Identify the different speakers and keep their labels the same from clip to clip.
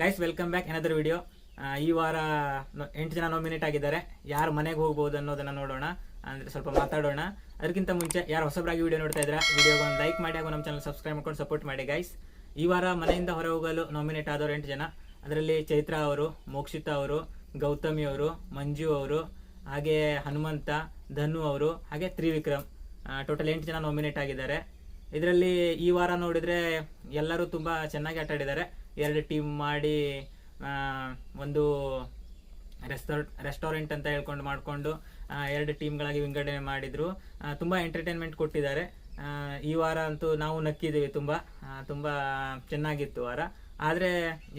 Speaker 1: Guys welcome back another video ಈ ವಾರ ಎಂಟು ಜನ ನಾಮಿನೇಟ್ ಆಗಿದ್ದಾರೆ. ಯಾರು ಮನೆಗೆ ಹೋಗ್ಬೋದು ಅನ್ನೋದನ್ನ ನೋಡೋಣ. ಅಂದ್ರೆ ಸ್ವಲ್ಪ ಮಾತಾಡೋಣ. ಅದಕ್ಕಿಂತ ಮುಂಚೆ ಯಾರು ಹೊಸಬರಾಗಿ ವಿಡಿಯೋ ನೋಡ್ತಾ ವಿಡಿಯೋಗೆ ಒಂದು ಲೈಕ್ ಮಾಡಿ ಹಾಗೂ ನಮ್ಮ ಚಾನಲ್ ಸಬ್ಸ್ಕ್ರೈಬ್ ಮಾಡ್ಕೊಂಡು ಸಪೋರ್ಟ್ ಮಾಡಿ ಗೈಸ್ ಈ ವಾರ ಮನೆಯಿಂದ ಹೊರ ಹೋಗಲು ನಾಮಿನೇಟ್ ಆದವರು ಎಂಟು ಜನ. ಅದರಲ್ಲಿ ಚೈತ್ರ ಅವರು, ಮೋಕ್ಷಿತಾ ಅವರು, ಗೌತಮಿ ಅವರು, ಮಂಜು ಅವರು, ಹಾಗೆ ಹನುಮಂತ, ಧನು ಅವರು, ಹಾಗೆ ತ್ರಿವಿಕ್ರಮ್. ಟೋಟಲ್ ಎಂಟು ಜನ ನಾಮಿನೇಟ್ ಆಗಿದ್ದಾರೆ. ಇದರಲ್ಲಿ ಈ ವಾರ ನೋಡಿದರೆ ಎಲ್ಲರೂ ತುಂಬ ಚೆನ್ನಾಗಿ ಆಟ ಆಡಿದ್ದಾರೆ ಎರಡು ಟೀಮ್ ಮಾಡಿ ಒಂದು ರೆಸ್ಟೋರೆಂಟ್ ರೆಸ್ಟೋರೆಂಟ್ ಅಂತ ಹೇಳ್ಕೊಂಡು ಮಾಡಿಕೊಂಡು ಎರಡು ಟೀಮ್ಗಳಾಗಿ ವಿಂಗಡಣೆ ಮಾಡಿದರು. ತುಂಬ ಎಂಟರ್ಟೈನ್ಮೆಂಟ್ ಕೊಟ್ಟಿದ್ದಾರೆ. ಈ ವಾರ ಅಂತೂ ನಾವು ನಕ್ಕಿದ್ದೀವಿ ತುಂಬ. ತುಂಬ ಚೆನ್ನಾಗಿತ್ತು ವಾರ. ಆದರೆ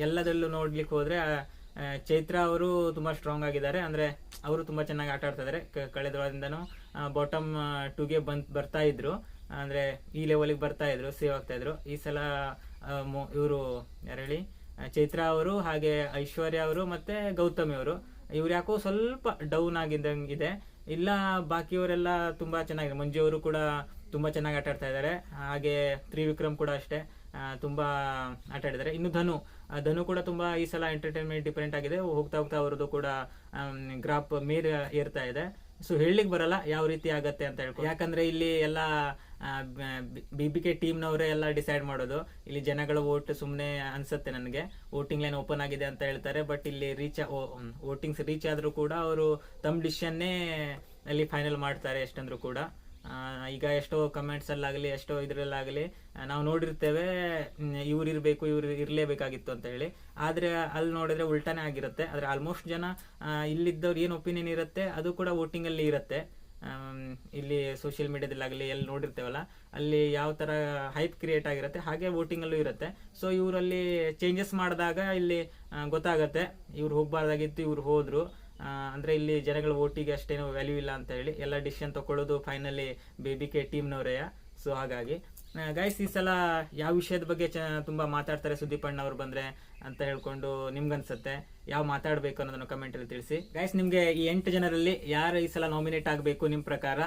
Speaker 1: ಎಲ್ಲದರಲ್ಲೂ ನೋಡ್ಲಿಕ್ಕೆ ಹೋದರೆ ಚೈತ್ರ ಅವರು ತುಂಬ ಸ್ಟ್ರಾಂಗ್ ಆಗಿದ್ದಾರೆ. ಅಂದರೆ ಅವರು ತುಂಬ ಚೆನ್ನಾಗಿ ಆಟ ಆಡ್ತಾ ಇದ್ದಾರೆ. ಕಳೆದ ವಾರದಿಂದನೂ ಬಾಟಮ್ ಟೂಗೆ ಬಂದು, ಬರ್ತಾ ಇದ್ರು. ಅಂದ್ರೆ ಈ ಲೆವೆಲ್ಗೆ ಬರ್ತಾ ಇದ್ರು ಸೇವ್ ಆಗ್ತಾ ಇದ್ರು. ಈ ಸಲ ಇವರು ಯಾರು ಹೇಳಿ? ಚೈತ್ರ ಅವರು, ಹಾಗೆ ಐಶ್ವರ್ಯ ಅವರು ಮತ್ತೆ ಗೌತಮಿ ಅವರು. ಇವ್ರು ಯಾಕೋ ಸ್ವಲ್ಪ ಡೌನ್ ಆಗಿದ್ದಂಗಿದೆ ಇಲ್ಲ, ಬಾಕಿಯವರೆಲ್ಲ ತುಂಬಾ ಚೆನ್ನಾಗಿದೆ ಮಂಜು ಅವರು ಕೂಡ ತುಂಬಾ ಚೆನ್ನಾಗಿ ಆಟ ಆಡ್ತಾ ಇದ್ದಾರೆ. ಹಾಗೆ ತ್ರಿವಿಕ್ರಮ್ ಕೂಡ ಅಷ್ಟೇ ತುಂಬಾ ಆಟ ಆಡಿದ್ದಾರೆ. ಇನ್ನು ಧನು ಧನು ಕೂಡ ತುಂಬಾ ಈ ಸಲ ಎಂಟರ್ಟೈನ್ಮೆಂಟ್ ಡಿಫರೆಂಟ್ ಆಗಿದೆ. ಹೋಗ್ತಾ ಹೋಗ್ತಾ ಅವರದ್ದು ಕೂಡ ಗ್ರಾಪ್ ಮೇರ್ ಏರ್ತಾ ಇದೆ. ಸೊ ಹೇಳಲಿಕ್ಕೆ ಬರಲ್ಲ, ಯಾವ ರೀತಿ ಆಗತ್ತೆ ಅಂತ ಹೇಳ್ಕೊ ಯಾಕಂದ್ರೆ ಇಲ್ಲಿ ಎಲ್ಲ ಬಿ ಬಿ ಕೆ ಟೀಮ್ನವರೇ ಎಲ್ಲ ಡಿಸೈಡ್ ಮಾಡೋದು. ಇಲ್ಲಿ ಜನಗಳ ವೋಟ್ ಸುಮ್ಮನೆ ಅನ್ಸುತ್ತೆ ನನಗೆ. ವೋಟಿಂಗ್ ಲೈನ್ ಓಪನ್ ಆಗಿದೆ ಅಂತ ಹೇಳ್ತಾರೆ ಬಟ್ ಇಲ್ಲಿ ರೀಚ್ ವೋಟಿಂಗ್ಸ್ ರೀಚ್ ಆದ್ರೂ ಕೂಡ ಅವರು ತಮ್ಮ ಡಿಸಿಷನ್ನೇ ಅಲ್ಲಿ ಫೈನಲ್ ಮಾಡ್ತಾರೆ ಎಷ್ಟಂದ್ರೂ ಕೂಡ. ಈಗ ಎಷ್ಟೋ ಕಮೆಂಟ್ಸ್ ಅಲ್ಲಾಗಲಿ, ಎಷ್ಟೋ ಇದ್ರಲ್ಲಾಗಲಿ ನಾವು ನೋಡಿರ್ತೇವೆ ಇವ್ರು ಇರಬೇಕು, ಇವ್ರು ಇರಲೇಬೇಕಾಗಿತ್ತು ಅಂತ ಹೇಳಿ. ಆದ್ರೆ ಅಲ್ಲಿ ನೋಡಿದ್ರೆ ಉಲ್ಟಾನೇ ಆಗಿರುತ್ತೆ. ಆದ್ರೆ ಆಲ್ಮೋಸ್ಟ್ ಜನ ಇಲ್ಲಿದ್ದವ್ರು ಏನು ಒಪಿನಿಯನ್ ಇರುತ್ತೆ, ಅದು ಕೂಡ ವೋಟಿಂಗಲ್ಲಿ ಇರುತ್ತೆ. ಇಲ್ಲಿ ಸೋಷಿಯಲ್ ಮೀಡಿಯಾದಲ್ಲಾಗಲಿ ಎಲ್ಲಿ ನೋಡಿರ್ತೇವಲ್ಲ, ಅಲ್ಲಿ ಯಾವ ತರ ಹೈಪ್ ಕ್ರಿಯೇಟ್ ಆಗಿರುತ್ತೆ, ಹಾಗೆ ವೋಟಿಂಗಲ್ಲೂ ಇರುತ್ತೆ. ಸೊ ಇವರಲ್ಲಿ ಚೇಂಜಸ್ ಮಾಡಿದಾಗ ಇಲ್ಲಿ ಗೊತ್ತಾಗತ್ತೆ. ಇವ್ರು ಹೋಗ್ಬಾರ್ದಾಗಿತ್ತು, ಇವ್ರು ಹೋದ್ರು. ಅಂದ್ರೆ ಇಲ್ಲಿ ಜನಗಳ ಓಟಿಗೆ ಅಷ್ಟೇನು ವ್ಯಾಲ್ಯೂ ಇಲ್ಲ ಅಂತ ಹೇಳಿ ಎಲ್ಲ ಡಿಸಿಷನ್ ತೊಗೊಳ್ಳೋದು ಫೈನಲಿ ಬೇಬಿ ಕೆ ಟೀಮ್ನವರೇ ಸೊ ಹಾಗಾಗಿ ಗೈಸ್ ಈ ಸಲ ಯಾವ ವಿಷಯದ ಬಗ್ಗೆ ಚ- ತುಂಬ ಮಾತಾಡ್ತಾರೆ ಸುದೀಪ್ ಅಣ್ಣ ಅವ್ರು ಬಂದರೆ ಅಂತ ಹೇಳ್ಕೊಂಡು ನಿಮ್ಗನ್ಸುತ್ತೆ. ಯಾವ ಮಾತಾಡಬೇಕು ಅನ್ನೋದನ್ನು ಕಮೆಂಟಲ್ಲಿ ತಿಳಿಸಿ. ಗೈಸ್ ನಿಮಗೆ ಈ ಎಂಟು ಜನರಲ್ಲಿ ಯಾರು ಈ ಸಲ ನಾಮಿನೇಟ್ ಆಗಬೇಕು ನಿಮ್ಮ ಪ್ರಕಾರ?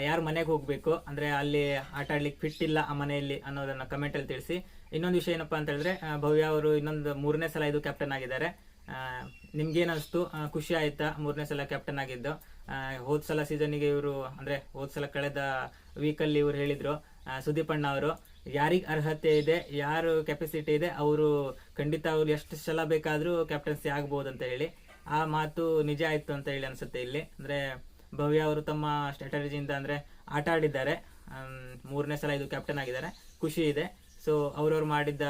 Speaker 1: ಯಾರು ಮನೆಗೆ ಹೋಗಬೇಕು? ಅಂದರೆ ಅಲ್ಲಿ ಆಟ ಆಡ್ಲಿಕ್ಕೆ ಫಿಟ್ ಇಲ್ಲ ಆ ಮನೆಯಲ್ಲಿ ಅನ್ನೋದನ್ನು ಕಮೆಂಟಲ್ಲಿ ತಿಳಿಸಿ. ಇನ್ನೊಂದು ವಿಷಯ ಏನಪ್ಪಾ ಅಂತ ಹೇಳಿದ್ರೆ ಭವ್ಯ ಅವರು ಇನ್ನೊಂದು ಮೂರನೇ ಸಲ ಇದು ಕ್ಯಾಪ್ಟನ್ ಆಗಿದ್ದಾರೆ. ಆ, ಖುಷಿ ಆಯ್ತಾ? ಮೂರನೇ ಸಲ ಕ್ಯಾಪ್ಟನ್ ಆಗಿದ್ದು. ಹೋದ ಸಲ ಸೀಸನ್ಗೆ ಇವರು ಅಂದ್ರೆ ಹೋದ ಸಲ ಕಳೆದ ವೀಕಲ್ಲಿ ಇವರು ಹೇಳಿದ್ರು ಸುದೀಪ್ ಅಣ್ಣ ಅವರು. ಯಾರಿಗೆ ಅರ್ಹತೆ ಇದೆ ಯಾರು ಕೆಪಾಸಿಟಿ ಇದೆ ಅವರು ಖಂಡಿತ ಅವ್ರು ಎಷ್ಟು ಸಲ ಬೇಕಾದರೂ ಕ್ಯಾಪ್ಟನ್ಸಿ ಆಗ್ಬೋದು ಅಂತ ಹೇಳಿ. ಆ ಮಾತು ನಿಜ ಆಯ್ತು ಅಂತ ಹೇಳಿ ಅನ್ಸುತ್ತೆ ಇಲ್ಲಿ. ಅಂದ್ರೆ ಭವ್ಯ ಅವರು ತಮ್ಮ ಸ್ಟ್ರಾಟಜಿಯಿಂದ ಅಂದ್ರೆ ಆಟ ಆಡಿದ್ದಾರೆ. ಮೂರನೇ ಸಲ ಇದು ಕ್ಯಾಪ್ಟನ್ ಆಗಿದ್ದಾರೆ. ಖುಷಿ ಇದೆ. ಸೊ ಅವ್ರವ್ರು ಮಾಡಿದ್ದ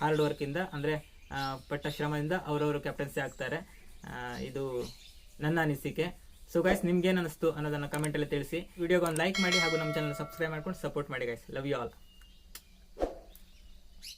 Speaker 1: ಹಾರ್ಡ್ ವರ್ಕಿಂದ ಅಂದ್ರೆ ಪಟ್ಟ ಶ್ರಮದಿಂದ ಅವರವರು ಕ್ಯಾಪ್ಟನ್ಸಿ ಆಗ್ತಾರೆ. ಇದು ನನ್ನ ಅನಿಸಿಕೆ. ಸೊ ಗೈಸ್ ನಿಮ್ಗೇನು ಅನಿಸ್ತು ಅನ್ನೋದನ್ನು ಕಮೆಂಟಲ್ಲಿ ತಿಳಿಸಿ. ವಿಡಿಯೋಗೆ ಒಂದು ಲೈಕ್ ಮಾಡಿ ಹಾಗೂ ನಮ್ಮ ಚಾನಲ್ ಸಬ್ಸ್ಕ್ರೈಬ್ ಮಾಡ್ಕೊಂಡು ಸಪೋರ್ಟ್ ಮಾಡಿ ಗೈಸ್ ಲವ್ ಯು ಆಲ್